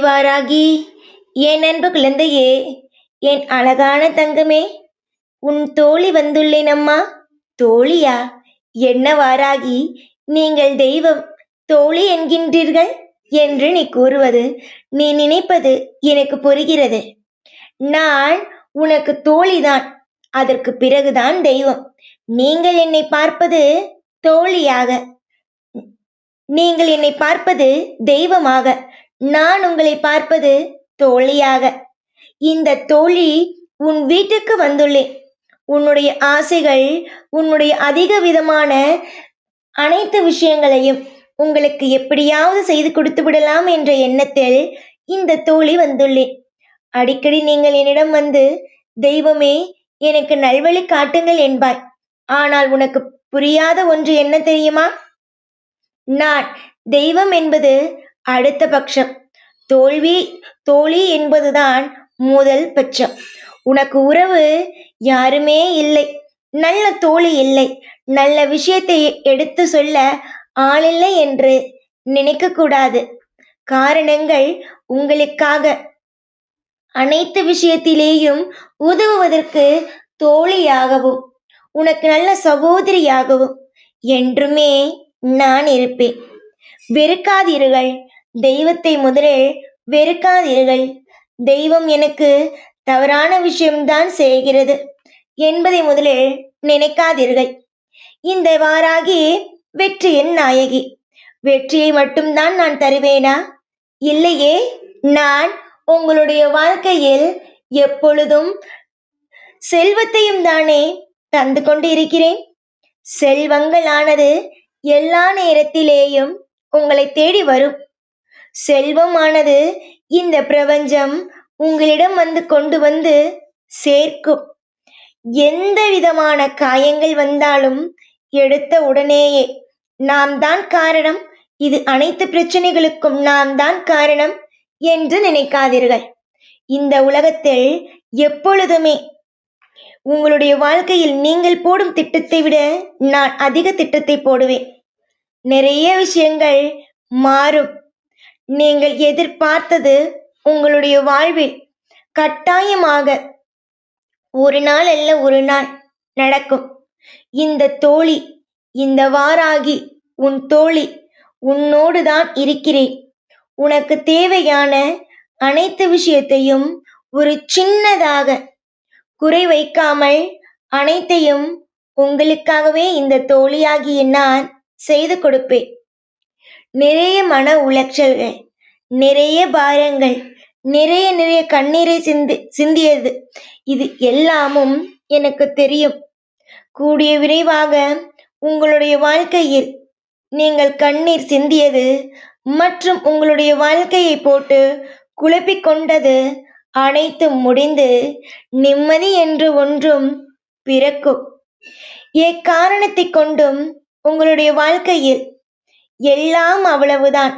வாராகி என் அன்பு குழந்தையே என் அழகான தங்கமே உன் தோழி வந்துள்ளேன் அம்மா. தோழியா? என்ன வாராகி நீங்கள் தெய்வம் தோழி என்கின்றீர்கள்? என்று நீ கூறுவது நீ நினைப்பது எனக்கு புரிகிறது. நான் உனக்கு தோழிதான் அதற்கு பிறகுதான் தெய்வம். நீங்கள் என்னை பார்ப்பது தோழியாக நீங்கள் என்னை பார்ப்பது தெய்வமாக. நான் உங்களை பார்ப்பது தோழியாக. இந்த தோழி உன் வீட்டுக்கு வந்துள்ளேன். உன்னுடைய ஆசைகள் உன்னுடைய அதிக விதமான அனைத்து விஷயங்களையும் உங்களுக்கு எப்படியாவது செய்து கொடுத்து விடலாம் என்ற எண்ணத்தில் இந்த தோழி வந்துள்ளேன். அடிக்கடி நீங்கள் என்னிடம் வந்து தெய்வமே எனக்கு நல்வழி காட்டுங்கள் என்பாய் ஆனால் உனக்கு புரியாத ஒன்று என்ன தெரியுமா? நான் தெய்வம் என்பது அடுத்த பட்சம். தோல்வி தோழி என்பதுதான் முதல் பட்சம். உனக்கு உறவு யாருமே இல்லை. நல்ல தோழி இல்லை. நல்ல விஷயத்தை எடுத்து சொல்ல ஆளில்லை என்று நினைக்க கூடாது காரணங்கள் உங்களுக்காக. அனைத்து விஷயத்திலேயும் உதவுவதற்கு தோழியாகவும் உனக்கு நல்ல சகோதரியாகவும் என்றுமே நான் இருப்பேன். வெறுக்காதீர்கள். தெய்வத்தை முதலில் வெறுக்காதீர்கள். தெய்வம் எனக்கு தவறான விஷயம்தான் செய்கிறது என்பதை முதலில் நினைக்காதீர்கள். இந்த வாராகி வெற்றியின் நாயகி. வெற்றியை மட்டும்தான் நான் தருவேனா? இல்லையே நான் உங்களுடைய வாழ்க்கையில் எப்பொழுதும் செல்வத்தையும் தானே தந்து கொண்டு இருக்கிறேன் செல்வங்களானது எல்லா நேரத்திலேயும் உங்களை தேடி வரும். செல்வமானது. இந்த பிரபஞ்சம் உங்களிடம் வந்து கொண்டு வந்து சேர்க்கும். எந்த விதமான காயங்கள் வந்தாலும் எடுத்த உடனேயே நாம் தான் காரணம். இது அனைத்து பிரச்சனைகளுக்கும் நாம் தான் காரணம் என்று நினைக்காதீர்கள். இந்த உலகத்தில் எப்பொழுதுமே உங்களுடைய வாழ்க்கையில் நீங்கள் போடும் திட்டத்தை விட நான் அதிக திட்டத்தை போடுவேன். நிறைய விஷயங்கள் மாறும். நீங்கள் எதிர்பார்த்தது உங்களுடைய வாழ்வில் கட்டாயமாக ஒரு நாள் அல்ல ஒரு நாள் நடக்கும். இந்த தோழி இந்த வாராகி உன் தோழி உன்னோடு தான் இருக்கிறேன். உனக்கு தேவையான அனைத்து விஷயத்தையும் ஒரு சின்னதாக குறை வைக்காமல் அனைத்தையும் உங்களுக்காகவே இந்த தோழியாகிய நான் செய்து கொடுப்பேன். நிறைய மன உளைச்சல்கள் நிறைய பாரங்கள் நிறைய நிறைய கண்ணீரை சிந்தி சிந்தியது. இது எல்லாமும் எனக்கு தெரியும். கூடிய விரைவாக உங்களுடைய வாழ்க்கையில் நீங்கள் கண்ணீர் சிந்தியது மற்றும் உங்களுடைய வாழ்க்கையை போட்டு குழப்பிக் கொண்டது அனைத்தும் முடிந்து நிம்மதி என்று ஒன்றும் பிறக்கும். எக்காரணத்தை கொண்டும் உங்களுடைய வாழ்க்கையில் எல்லாம் அவ்வளவுதான்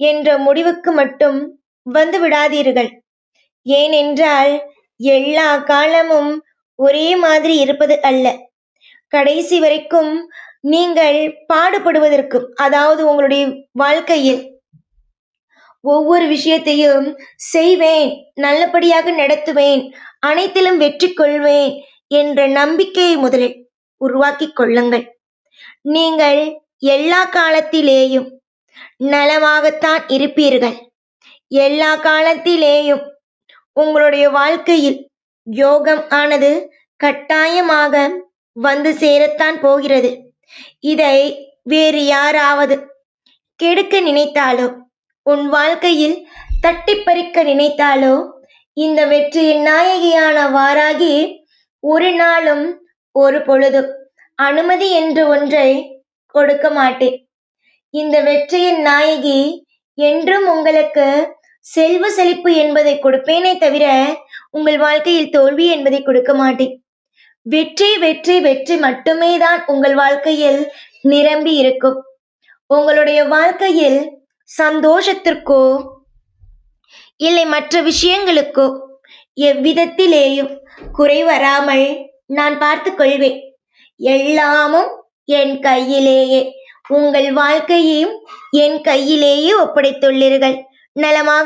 என்ற முடிவுக்கு மட்டும் வந்து விடாதீர்கள். ஏனென்றால் எல்லா காலமும் ஒரே மாதிரி இருப்பது அல்ல. கடைசி வரைக்கும் நீங்கள் பாடுபடுவதற்கும் அதாவது உங்களுடைய வாழ்க்கையில் ஒவ்வொரு விஷயத்தையும் செய்வேன் நல்லபடியாக நடத்துவேன் அனைத்திலும் வெற்றி கொள்வேன் என்ற நம்பிக்கையை முதலில் உருவாக்கிக் கொள்ளுங்கள். நீங்கள் எல்லா காலத்திலேயும் நலமாகத்தான் இருப்பீர்கள். எல்லா காலத்திலேயும் உங்களுடைய வாழ்க்கையில் யோகம் ஆனது கட்டாயமாக வந்து சேரத்தான் போகிறது. இதை வேறு யாராவது கெடுக்க நினைத்தாலோ உன் வாழ்க்கையில் தட்டி பறிக்க நினைத்தாலோ இந்த வெற்றியின் நாயகியான வாராகி ஒரு நாளும் ஒரு பொழுதும். அனுமதி என்று ஒன்றை கொடுக்க மாட்டேன். இந்த வெற்றியின் நாயகி என்றும் உங்களுக்கு செல்வ செழிப்பு என்பதை கொடுப்பேனே தவிர உங்கள் வாழ்க்கையில் தோல்வி என்பதை கொடுக்க மாட்டேன். வெற்றி வெற்றி வெற்றி மட்டுமே தான் உங்கள் வாழ்க்கையில் நிரம்பி இருக்கும். உங்களுடைய வாழ்க்கையில் சந்தோஷத்திற்கோ இல்லை மற்ற விஷயங்களுக்கோ எவ்விதத்திலேயும் குறை வராமல் நான் பார்த்து கொள்வேன். எல்லாமும் என் கையிலேயே. உங்கள் வாழ்க்கையையும் என் கையிலேயே ஒப்படைத்துள்ளீர்கள். நலமாக